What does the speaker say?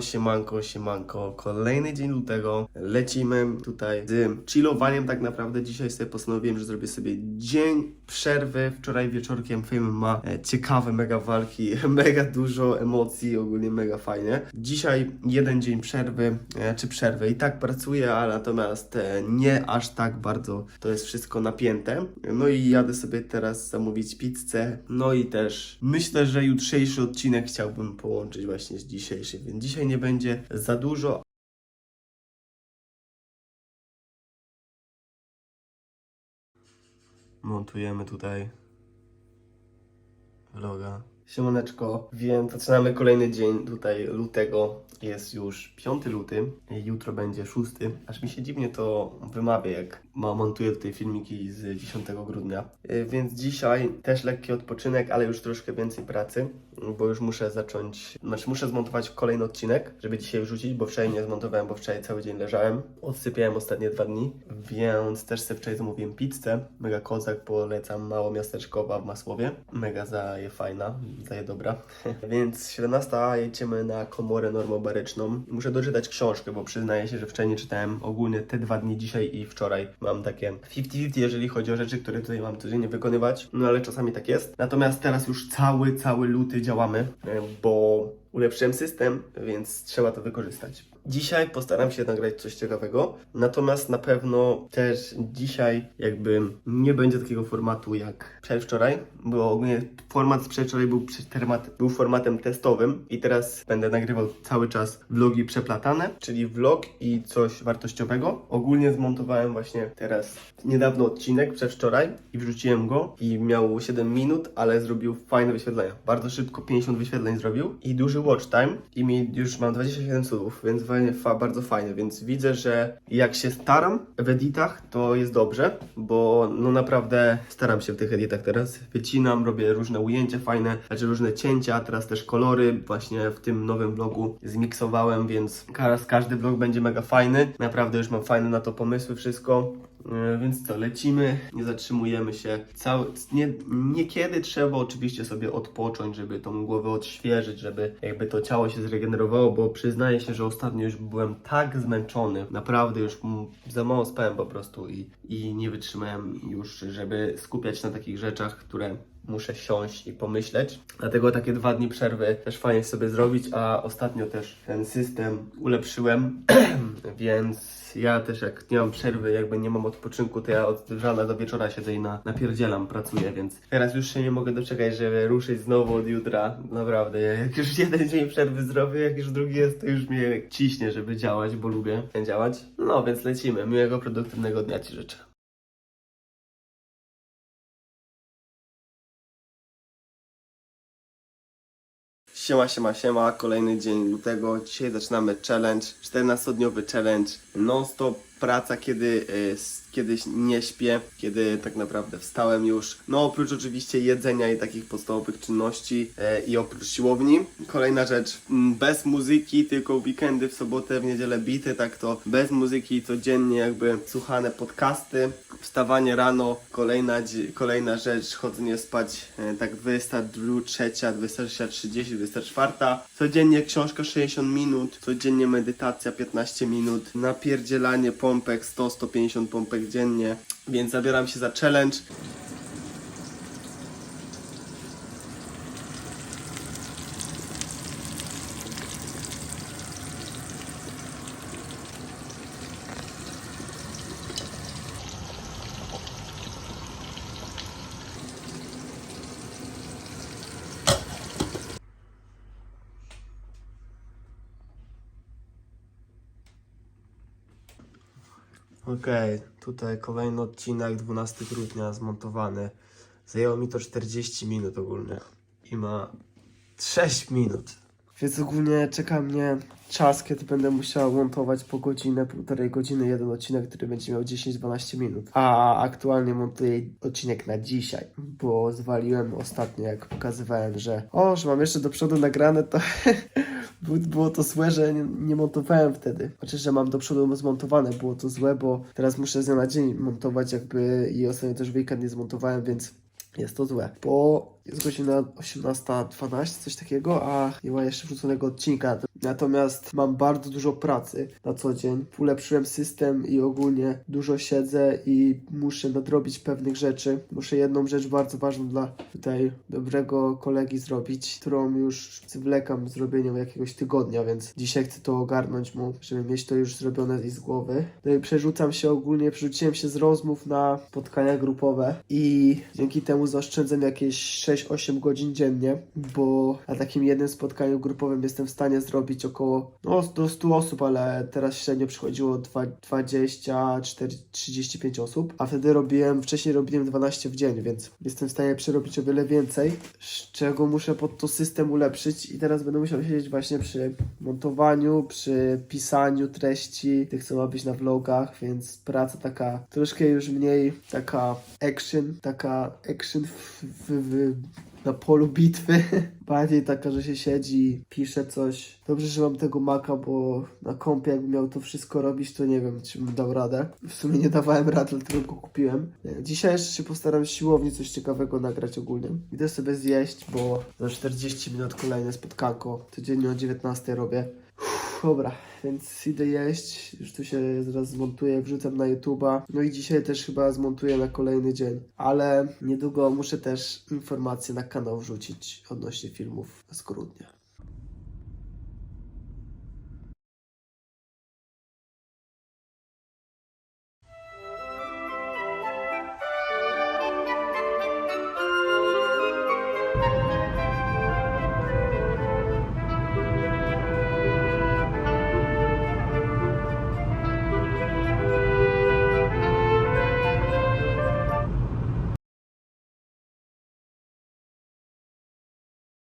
Siemanko, siemanko, kolejny dzień lutego, lecimy tutaj z chillowaniem tak naprawdę, dzisiaj sobie postanowiłem, że zrobię sobie dzień przerwy, wczoraj wieczorkiem film ma e, ciekawe mega walki, mega dużo emocji, ogólnie mega fajnie. Dzisiaj jeden dzień przerwy, e, czy przerwy. I tak pracuję, ale natomiast e, nie aż tak bardzo to jest wszystko napięte. No i jadę sobie teraz zamówić pizzę, no i też myślę, że jutrzejszy odcinek chciałbym połączyć właśnie z dzisiejszym, więc dzisiaj nie będzie za dużo, montujemy tutaj vloga. Siemaneczko, więc zaczynamy kolejny dzień tutaj lutego. Jest już 5 luty, jutro będzie 6. Aż mi się dziwnie to wymawia, jak montuję tutaj filmiki z 10 grudnia. Y, Więc dzisiaj też lekki odpoczynek, ale już troszkę więcej pracy, bo już muszę zacząć, znaczy muszę zmontować kolejny odcinek, żeby dzisiaj wrzucić, bo wczoraj nie zmontowałem, bo wczoraj cały dzień leżałem. Odsypiałem ostatnie dwa dni, więc też sobie wczoraj zamówiłem pizzę. Mega kozak, polecam, mało miasteczkowa w Masłowie. Mega zaje fajna, zaje dobra. więc 17 jedziemy na komorę normobaryczną. Muszę doczytać książkę, bo przyznaję się, że wczoraj nie czytałem ogólnie te dwa dni, dzisiaj i wczoraj. Mam takie 50-50, jeżeli chodzi o rzeczy, które tutaj mam codziennie wykonywać, no ale czasami tak jest. Natomiast teraz już cały, cały luty działamy, e, bo ulepszyłem system, więc trzeba to wykorzystać. Dzisiaj postaram się nagrać coś ciekawego, natomiast na pewno też dzisiaj jakby nie będzie takiego formatu jak przedwczoraj, bo ogólnie format z przedwczoraj był, był formatem testowym i teraz będę nagrywał cały czas vlogi przeplatane, czyli vlog i coś wartościowego. Ogólnie zmontowałem właśnie teraz niedawno odcinek przedwczoraj i wrzuciłem go i miał 7 minut, ale zrobił fajne wyświetlenia. Bardzo szybko 50 wyświetleń zrobił i duży watch time i mi już mam 27 subów, więc fa, bardzo fajnie, więc widzę, że jak się staram w editach, to jest dobrze, bo no naprawdę staram się w tych editach teraz, wycinam, robię różne ujęcia fajne, znaczy różne cięcia, teraz też kolory właśnie w tym nowym vlogu zmiksowałem, więc teraz każdy vlog będzie mega fajny, naprawdę już mam fajne na to pomysły, wszystko, Więc co, lecimy, nie zatrzymujemy się. Cały, nie, niekiedy trzeba oczywiście sobie odpocząć, żeby tą głowę odświeżyć, żeby jakby to ciało się zregenerowało, bo przyznaję się, że ostatnio już byłem tak zmęczony, naprawdę już za mało spałem po prostu i, i nie wytrzymałem już, żeby skupiać się na takich rzeczach, które muszę siąść i pomyśleć. Dlatego takie dwa dni przerwy też fajnie sobie zrobić, a ostatnio też ten system ulepszyłem, więc ja też jak nie mam przerwy, jakby nie mam odpoczynku, to ja od rana do wieczora siedzę i na, napierdzielam, pracuję, więc teraz już się nie mogę doczekać, żeby ruszyć znowu od jutra. Naprawdę, jak już jeden dzień przerwy zrobię, jak już drugi jest, to już mnie ciśnie, żeby działać, bo lubię działać. No, więc lecimy. Miłego, produktywnego dnia Ci życzę. Siema, siema, siema, kolejny dzień lutego. Dzisiaj zaczynamy challenge, 14-dniowy challenge, non-stop praca, kiedy y, s- kiedyś nie śpię, kiedy tak naprawdę wstałem już. No oprócz oczywiście jedzenia i takich podstawowych czynności e, i oprócz siłowni. Kolejna rzecz, mm, bez muzyki, tylko weekendy, w sobotę, w niedzielę bity, tak to bez muzyki, codziennie jakby słuchane podcasty, wstawanie rano, kolejna, kolejna rzecz, chodzenie spać e, tak 22, 3, 23, 30, 24. Codziennie książka 60 minut, codziennie medytacja 15 minut, napierdzielanie pompek 100-150 pompek dziennie, więc zabieram się za challenge. Okej, tutaj kolejny odcinek, 12 grudnia zmontowany. Zajęło mi to 40 minut ogólnie i ma 6 minut. Więc ogólnie czeka mnie czas, kiedy będę musiał montować po godzinę, półtorej godziny jeden odcinek, który będzie miał 10-12 minut. A aktualnie montuję odcinek na dzisiaj, bo zwaliłem ostatnio, jak pokazywałem, że o, że mam jeszcze do przodu nagrane, to Było- to złe, że nie, nie montowałem wtedy. Znaczy, że mam do przodu zmontowane. Było to złe, bo teraz muszę z dnia na dzień montować jakby i ostatnio też weekend nie zmontowałem, więc jest to złe. Po Jest godzina 18.12, coś takiego, a nie ma jeszcze wrzuconego odcinka. Natomiast mam bardzo dużo pracy na co dzień. Ulepszyłem system i ogólnie dużo siedzę i muszę nadrobić pewnych rzeczy. Muszę jedną rzecz bardzo ważną dla tutaj dobrego kolegi zrobić, którą już zwlekam zrobieniem jakiegoś tygodnia, więc dzisiaj chcę to ogarnąć mu, żeby mieć to już zrobione i z głowy. No i przerzucam się ogólnie, przerzuciłem się z rozmów na spotkania grupowe i dzięki temu zaoszczędzam jakieś 6-8 godzin dziennie, bo na takim jednym spotkaniu grupowym jestem w stanie zrobić około no, do 100 osób, ale teraz średnio przychodziło dwa- 20, 4, 35 osób, a wtedy robiłem, wcześniej robiłem 12 w dzień, więc jestem w stanie przerobić o wiele więcej, z czego muszę pod to system ulepszyć i teraz będę musiał siedzieć właśnie przy montowaniu, przy pisaniu treści, tych co ma być na vlogach, więc praca taka troszkę już mniej taka action, taka action w, w, w na polu bitwy. Bardziej taka, że się siedzi, pisze coś. Dobrze, że mam tego maka, bo na kompie jakbym miał to wszystko robić, to nie wiem, czy bym dał radę. W sumie nie dawałem rady, dlatego go kupiłem. Dzisiaj jeszcze się postaram z siłowni coś ciekawego nagrać ogólnie. Idę sobie zjeść, bo za 40 minut kolejne spotkanko. Codziennie o 19 robię. Dobra, więc idę jeść, już tu się zaraz zmontuję, wrzucam na YouTube'a. No i dzisiaj też chyba zmontuję na kolejny dzień. Ale niedługo muszę też informacje na kanał wrzucić odnośnie filmów z grudnia.